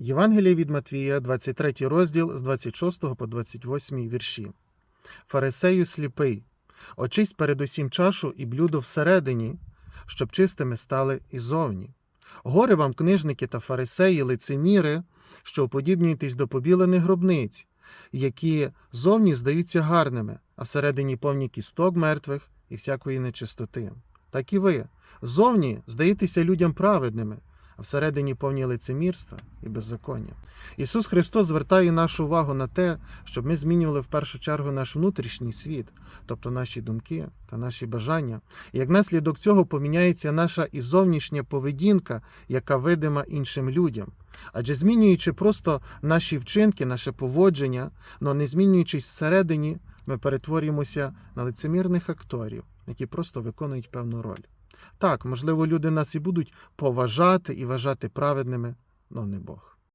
Євангеліє від Матвія, 23 розділ з 26 по 28 вірші. Фарисею сліпий, очисть передусім чашу і блюдо всередині, щоб чистими стали і зовні. Горе вам, книжники та фарисеї, лицеміри, що уподібнюєтесь до побілених гробниць, які зовні здаються гарними, а всередині повні кісток мертвих і всякої нечистоти. Так і ви, зовні здаєтеся людям праведними, а всередині повні лицемірства і беззаконня. Ісус Христос звертає нашу увагу на те, щоб ми змінювали в першу чергу наш внутрішній світ, тобто наші думки та наші бажання. І як наслідок цього поміняється наша і зовнішня поведінка, яка видима іншим людям. Адже змінюючи просто наші вчинки, наше поводження, но не змінюючись всередині, ми перетворюємося на лицемірних акторів, які просто виконують певну роль. Так, можливо, люди нас і будуть поважати і вважати праведними, але не Бог.